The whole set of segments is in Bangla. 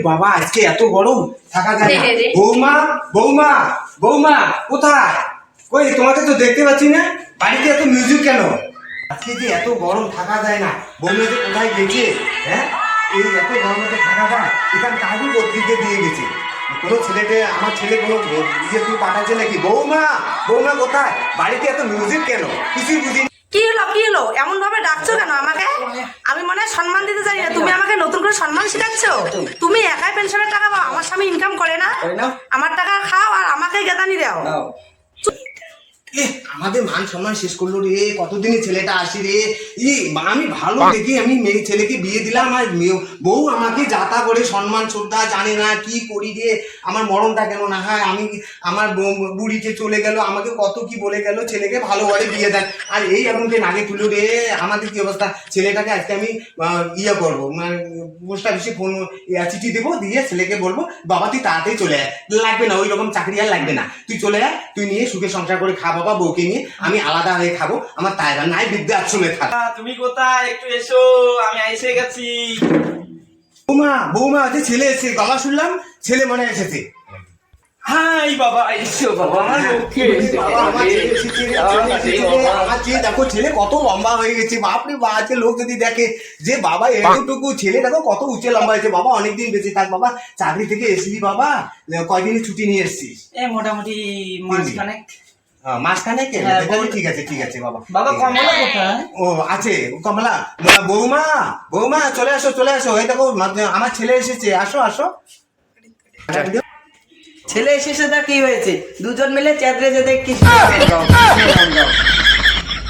বাবা আজকে এত গরম? থাকা যায় না। বৌমা বৌমা বৌমা কোথায়? কই তোমাকে তো দেখতে পাচ্ছি না। বাড়িতে এত মিউজিক কেন? আজকে যে এত গরম থাকা যায় না। বৌমা যে কোথায় গেছে হ্যাঁ? এই এত গরমে থাকা যায়। এখানে কাজু পত্রিকে দিয়ে গেছে। কোনো ছেলেকে আমার ছেলে কোনো ইয়ে তুই পাঠাচ্ছে নাকি? বৌমা বৌমা কোথায়? বাড়িতে এত মিউজিক কেন? কিছুই বুঝিনি কি হলো কি হলো? এমন ভাবে ডাকছো কেন আমাকে আমি মনে হয় সম্মান দিতে জানি না তুমি আমাকে নতুন করে সম্মান শিখাচ্ছ তুমি একাই পেনশনের টাকা পাও আমার স্বামী ইনকাম করে না করে নাও। আমার টাকা খাও আমাকে গেদানি দাও। এ, আমাদের মান সম্মান শেষ করল রে কতদিনে ছেলেটা আসি রে? ই আমি ভালো দেখি আমি মেয়ে ছেলেকে বিয়ে দিলাম আর মেয়ে- বউ আমাকে যাতা করে সম্মান শ্রদ্ধা জানে না কি করি রে। আমার মরণটা কেন না হয়? আমি আমার বুড়িতে চলে গেল আমাকে কত কি বলে গেল ছেলেকে ভালো করে বিয়ে দেন আর এই এখন যে নাগে তুলো রে। আমাদের কি অবস্থা? ছেলেটাকে আজকে আমি ইয়ে করব মানে পোস্ট অফিসে ফোন চিঠি দেবো দিয়ে ছেলেকে বলব বাবা তুই তাড়াতাড়ি চলে আয়। লাগবে না ওই রকম চাকরি আর লাগবে না। তুই চলে আয় তুই নিয়ে সুখে সংসার করে খা বাবা বউকে নিয়ে আমি আলাদা হয়ে খাব। আমার তাইরা নাই বিদ্যা আশ্রমে থাক। তুমি কোথায়? একটু এসো আমি এসে গেছি। বৌমা বৌমা আছে ছেলে এসেছে গলা শুনলাম ছেলে মনে এসেছে। হাই বাবা এসো বাবা আমার এসেছে। ছেলে দেখো ছেলে কত লম্বা হয়ে গেছে বাপরে বা আজকে লোক যদি দেখে যে বাবা এতটুকু ছেলে দেখো কত উঁচে লম্বা হয়েছে বাবা অনেকদিন বেঁচে থাক বাবা চাকরি থেকে এসলি বাবা কয়দিনের ছুটি নিয়ে এসছিস? এ মোটামুটি মাসখানেক। আহ, মাঝখানে কে? হ্যাঁ, তাহলে বল। ঠিক আছে ঠিক আছে বাবা। বাবা কমলা কোথায়? ও আছে। কমলা। বৌমা, বৌমা বৌমা চলে আসো চলে আসো। এই দেখো আমার ছেলে এসেছে। আসো আসো। ছেলে এসেছে তা কি হয়েছে? দুজন মিলে চেদ্রে যেতে কি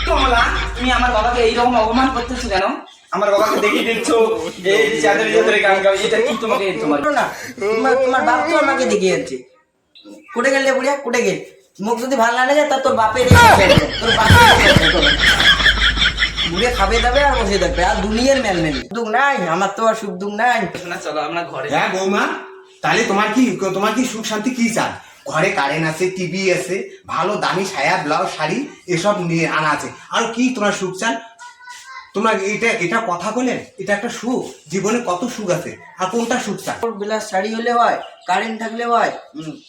কমলা তুমি আমার বাবাকে এইরকম অপমান করতেছো কেন? আমার বাবাকে দেখি দেখছ এই চাঁদের ভিতরে গান গাও এটা কি তোমাকে তোমার না তোমার তোমার বাপ তো আমাকে দেখিয়ে যাচ্ছে কুটে গেলে বুড়িয়া কুটে গেল। মুখ যদি ভালো না লাগে তা তোর বাপের তোর খাবে দাবে আর বসে থাকবে আর দুনিয়ার মেল মেল দুঃখ নাই আমার তো আর সুখ দুঃখ নাই। শোনা চলো আমরা ঘরে হ্যাঁ বৌমা তাহলে তোমার কি তোমার কি সুখ শান্তি কি চান? ঘরে কারেন্ট আছে টিভি আছে ভালো দামি সায়া ব্লাউজ শাড়ি এসব নিয়ে আনা আছে। আর কি তোমার সুখ চান? তোমরা এটা এটা কথা বলেন এটা একটা সুখ। জীবনে কত সুখ আছে আর কোনটা সুখ তোর বিলাস শাড়ি হলে হয় কারেন্ট থাকলে হয়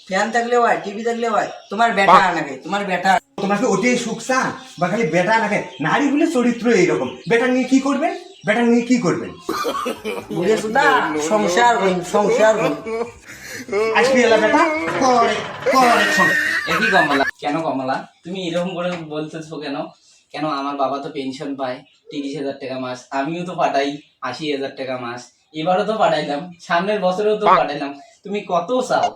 ফ্যান থাকলে হয় টিভি থাকলে হয় তোমার বেটা নাকি তোমার বেটা। তোমাকে ওটাই সুখ চান বা খালি বেটা নাকি নারী বলে চরিত্র এইরকম। বেটা নিয়ে কি করবেন বেটা নিয়ে কি করবেন সংসার সংসার। আসবি এলা বেটা? করে করে একই কমলা? কেন কমলা? তুমি এরকম করে বলতেছো কেন? কেন আমার বাবা তো পেনশন পায়? তিরিশ হাজার টাকা মাস। আমিও তো পাঠাই আশি হাজার টাকা মাস। এবারও তো পাঠাইলাম, সামনের বছরেও তো পাঠাইলাম। তুমি কত চাও?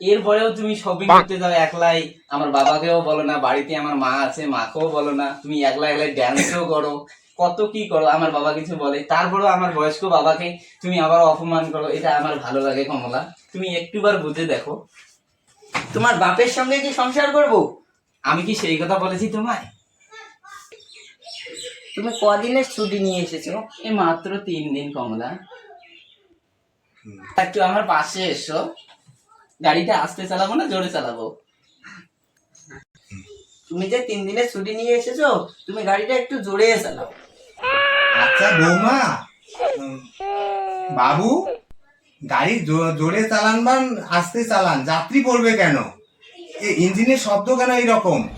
এরপরেও তুমি শপিং করতে যাও একলাই। আমার বাবাকেও বলো না, বাড়িতে আমার মা আছে, মাকেও বলো না। তুমি একলা একলাই ড্যান্সও করো। কত কি করো, আমার বাবা কিছু বলে। তারপরেও আমার বয়স্ক বাবাকে তুমি আবার অপমান করো। এটা আমার ভালো লাগে কমলা। তুমি একটুবার বুঝে দেখো। তোমার বাপের সঙ্গে কি সংসার করব? আমি কি সেই কথা বলেছি তোমায়? তুমি কদিনের ছুটি নিয়ে এসেছ? এই মাত্র তিন দিন কমলা। একটু আমার পাশে এসো। গাড়িটা আস্তে চালাবো না জোরে চালাবো? তুমি যে তিন দিনের ছুটি নিয়ে এসেছ তুমি গাড়িটা একটু জোরে চালাও। আচ্ছা বৌমা। বাবু গাড়ি জো- জোরে চালান বা আস্তে চালান? যাত্রী পড়বে কেন? ইঞ্জিনের শব্দ কেন এইরকম?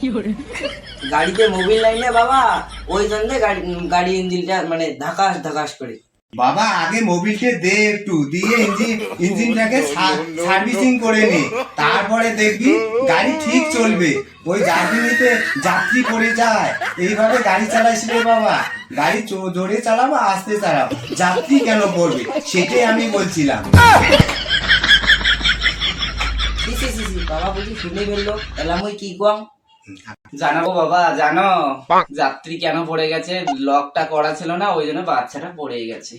গাড়িতে মোবিল লাইনে বাবা ওই জন্য গাড়ি গাড়ি ইঞ্জিনটা মানে ধাকাস ধাকাস করে। বাবা আগে মোবিলকে দে একটু দিয়ে ইঞ্জিন ইঞ্জিনটাকে সার্ভিসিং করে নে। তারপরে দেখবি গাড়ি ঠিক চলবে। ওই জার্নিতে যাত্রী পড়ে যায়। এইভাবে গাড়ি চালাইস রে বাবা। গাড়ি চো- জোরে চালাবো আস্তে চালাবো। যাত্রী কেন পড়বে? সেটাই আমি বলছিলাম। বাবা বলছি শুনে ফেলল। এলাম ওই কি কম? জানাব বাবা, জানো? যাত্রী কেন পড়ে গেছে? লকটা করা ছিল না, ওই জন্য বাচ্চাটা পড়ে গেছে।